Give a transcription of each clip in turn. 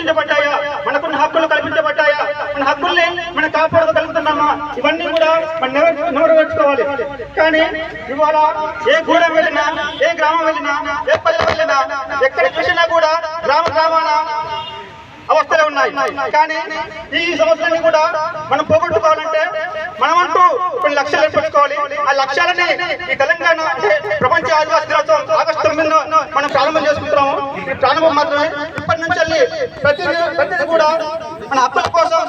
రక్షించబడ్డాయా? మనకున్న హక్కులు కల్పించబడ్డాయా? మన హక్కుల్ని మనం కాపాడగలుగుతున్నామా? ఇవన్నీ కూడా మనం నెరవేర్చుకోవాలి. కానీ ఇవాళ ఏ గూడ వెళ్ళినా ఏ గ్రామం వెళ్ళినా ఏ పల్లె వెళ్ళినా ఎక్కడ చూసినా కూడా గ్రామ గ్రామాన అవస్థలే ఉన్నాయి. కానీ ఈ సమస్యలన్నీ కూడా మనం పోగొట్టుకోవాలంటే మనమంటూ కొన్ని లక్ష్యాలు ఏర్పరచుకోవాలి. ఆ లక్ష్యాలని ఈ తెలంగాణ అంటే ప్రపంచ ఆదివాసీ దినోత్సవం ఆగస్టు తొమ్మిదిన మనం ప్రారంభం చేసుకుంటున్నాము. ఈ ప్రారంభం మాత్రమే ప్రతి ప్రతిది కూడా మన అప్పుల కోసం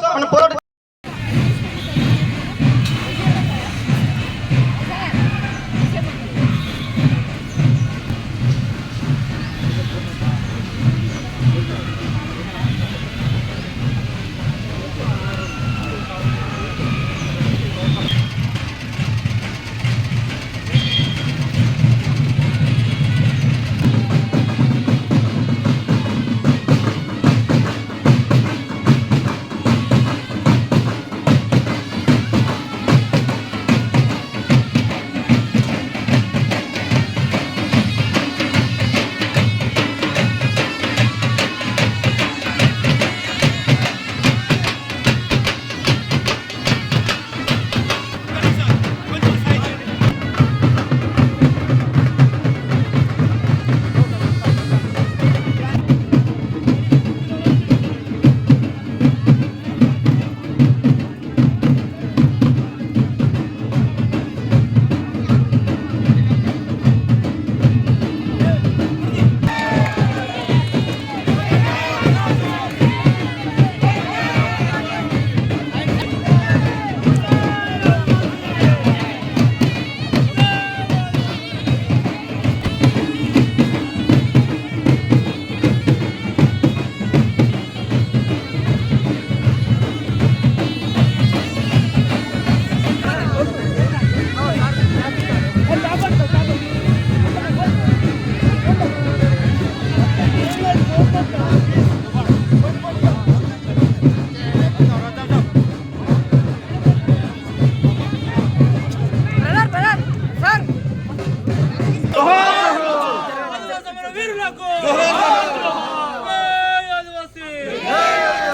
సమర వీరులకు జై ఆదివాసీ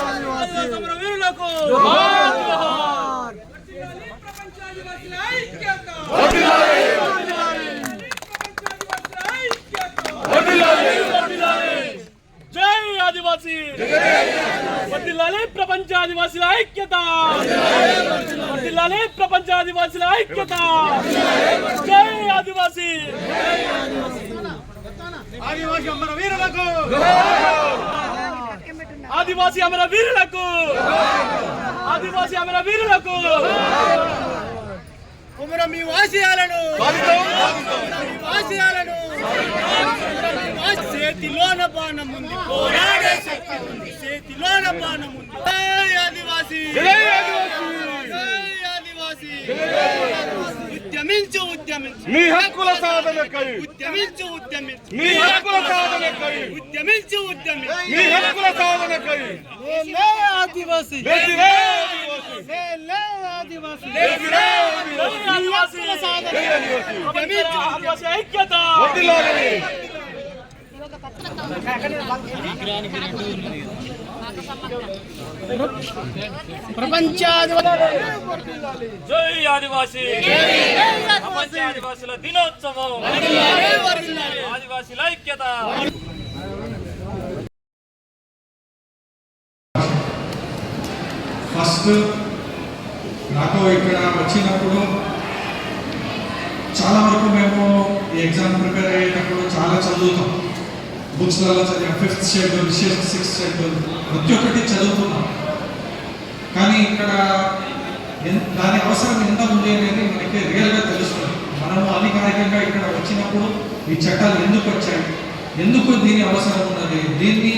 ఆదివాసీ సమర వీరులకు ప్రపంచాదివాసుల ఐక్యత జై ఆదివాసీ వర్ధిల్లాలి ప్రపంచ ఆదివాసుల ఐక్యత వర్ధిల్లాలి ప్రపంచ ఆదివాసుల ఐక్యత జై ఆదివాసీ ఆదివాసీ అమర వీరులకు! ఆదివాసీ అమర వీరులకు! ఆదివాసీ అమర వీరులకు! కుమర మీ వాసియాలను! వాసియాలను! చేతిలోన బాణం ఉంది. పోరాడే శక్తి ఉంది. చేతిలోన బాణం ఉంది. ఆదివాసీ! ఆదివాసీ! ఉద్యమించు ఉద్యమించు. మీ హక్కుల సాధనకై. ఉద్యమించు ఉద్యమించు. మీ హక్కుల సాధనకై. ఉద్యమించు ఉద్యమించు. మీ హక్కుల సాధనకై. ఆదివాసీ. లేచిరే ఆదివాసీ. ఆదివాసీ. లేచిరే ఆదివాసీ. జై ఆదివాసీ. ఆదివాసీ. ఐక్యత. వర్ధిల్లాలి. జై ఆదివాసీ. ప్రపంచ ఆదివాసుల దినోత్సవం. ఆదివాసీల ఐక్యత. ఫస్ట్ నాకు ఇక్కడ వచ్చినప్పుడు చాలా వరకు మేము ఈ ఎగ్జామ్ ప్రిపేర్ అయ్యేటప్పుడు చాలా చదువుతాం. బుక్స్లలో చదివా ఫిఫ్త్ షెడ్యూల్ సిక్స్త్ షెడ్యూల్ ప్రతి ఒక్కటి చదువుతున్నాం. కానీ ఇక్కడ దాని అవసరం ఎంత ఉంది అనేది మనకి రియల్గా తెలుస్తుంది. మనము అధికారికంగా ఇక్కడ వచ్చినప్పుడు ఈ చట్టాలు ఎందుకు వచ్చాయి? ఎందుకు దీని అవసరం ఉన్నది? దీన్ని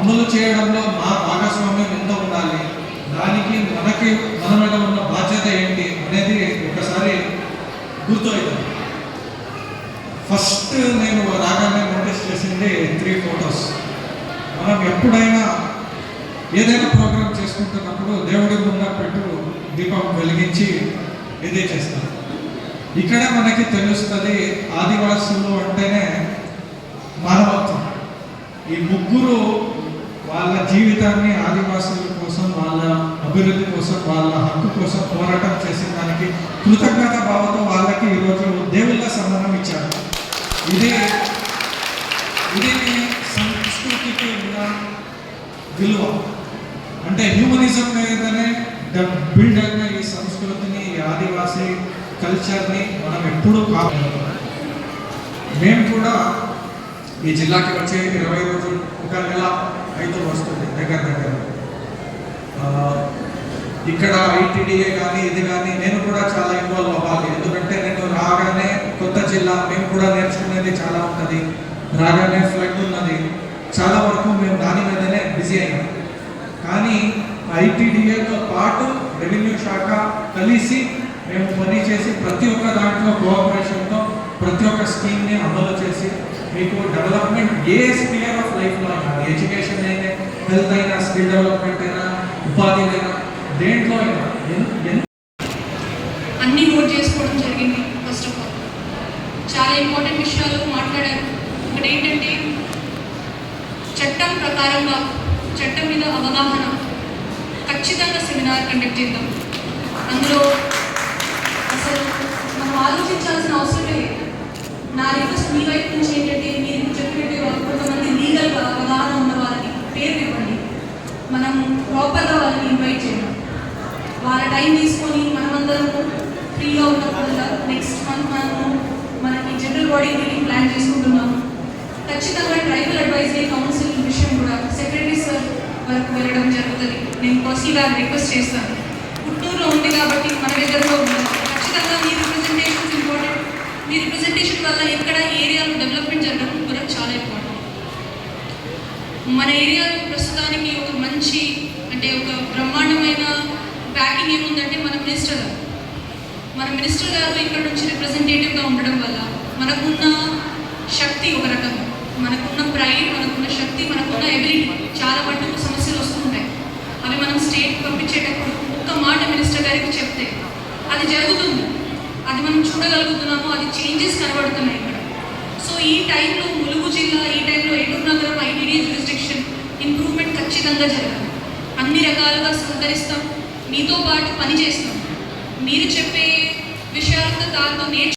అమలు చేయడంలో మా భాగస్వామ్యం ఎంత ఉండాలి? దానికి మనకి మన మీద ఉన్న బాధ్యత ఏంటి అనేది ఒకసారి గుర్తు అవుతుంది ఫస్ట్ నేను రాగానే నోటీస్ చేసింది త్రీ ఫోటోస్ మనం ఎప్పుడైనా ఏదైనా ప్రోగ్రామ్ చేసుకుంటున్నప్పుడు దేవుడి ముందు పెట్టు దీపం వెలిగించి ఇదే చేస్తాం. ఇక్కడ మనకి తెలుస్తుంది ఆదివాసులు అంటేనే మానవత్వం. ఈ ముగ్గురు వాళ్ళ జీవితాన్ని ఆదివాసుల కోసం వాళ్ళ అభివృద్ధి కోసం వాళ్ళ హక్కు కోసం పోరాటం చేసిన దానికి కృతజ్ఞత భావంతో వాళ్ళకి ఈరోజు దేవుళ్ళ సంబంధం ఇచ్చారు. ఇది ఇది సంస్కృతికి ఉన్న విలువ. అంటే హ్యూమనిజం మీదనే బిల్డ్ అయిన ఈ సంస్కృతిని ఈ ఆదివాసీ కల్చర్ని మనం ఎప్పుడూ కాపాడాలి మేము కూడా ఈ జిల్లాకి వచ్చే ఇరవై రోజులు ఒక నెల అయితే వస్తుంది దగ్గర దగ్గర. ఇక్కడ ఐటీడీఏ కానీ ఇది కానీ నేను కూడా చాలా ఇన్వాల్వ్ అవ్వాలి. ఎందుకంటే నేను రాగానే జిల్లా మేము కూడా నేర్చుకునేది చాలా ఉంటుంది. రాగానే ఫ్లడ్ ఉన్నది. చాలా వరకు మేము దాని మీదనే బిజీ అయ్యాం. కానీ ఐటీడీఏతో పాటు రెవెన్యూ శాఖ కలిసి మేము పని చేసి ప్రతి ఒక్క దాంట్లో కోఆపరేషన్తో ప్రతి ఒక్క స్కీమ్ని అమలు చేసి మీకు డెవలప్మెంట్ ఏ స్పియర్ ఆఫ్ లైఫ్లో అయినా ఎడ్యుకేషన్ అయినా హెల్త్ అయినా స్కిల్ డెవలప్మెంట్ అయినా ఉపాధి అయినా దేంట్లో అయినా చాలా ఇంపార్టెంట్ విషయాలు మాట్లాడారు. ఒకటి ఏంటంటే చట్టం ప్రకారంగా చట్టం మీద అవగాహన ఖచ్చితంగా సెమినార్ కండక్ట్ చేద్దాం. అందులో అసలు మనం ఆలోచించాల్సిన అవసరం లేదు. ఖచ్చితంగా ట్రైబల్ అడ్వైజరీ కౌన్సిల్ విషయం కూడా సెక్రటరీ సార్ వరకు వెళ్ళడం జరుగుతుంది. నేను పర్సనల్గా రిక్వెస్ట్ చేస్తాను. పుట్టూరులో ఉంది కాబట్టి మన దగ్గరలో ఉంది. ఖచ్చితంగా మీ రిప్రజెంటేషన్స్ ఇంపార్టెంట్ మీ రిప్రజెంటేషన్ వల్ల ఎక్కడ ఏరియాలో డెవలప్మెంట్ జరగడం కూడా చాలా ఇంపార్టెంట్ మన ఏరియాలో ప్రస్తుతానికి ఒక మంచి అంటే ఒక బ్రహ్మాండమైన బ్యాకింగ్ ఏముందంటే మన మినిస్టర్ గారు. మన మినిస్టర్ గారు ఇక్కడ నుంచి రిప్రజెంటేటివ్గా ఉండడం వల్ల మనకున్న శక్తి ఒక రకంగా మనకున్న ప్రైడ్ మనకున్న శక్తి మనకున్న ఎబిలిటీ చాలా మటుకు సమస్యలు వస్తుంటాయి. అవి మనం స్టేట్ పంపించేటప్పుడు ఒక్క మాట మినిస్టర్ గారికి చెప్తే అది జరుగుతుంది. అది మనం చూడగలుగుతున్నాము అది చేంజెస్ కనబడుతున్నాయి ఇక్కడ. సో ఈ టైంలో ములుగు జిల్లా ఈ టైంలో ఏటూరు నగరం ఐటీడీ జ్యూరిస్డిక్షన్ ఇంప్రూవ్మెంట్ ఖచ్చితంగా జరగాలి. అన్ని రకాలుగా సహకరిస్తాం. మీతో పాటు పని చేస్తాం మీరు చెప్పే విషయాలతో దాంతో నేర్చు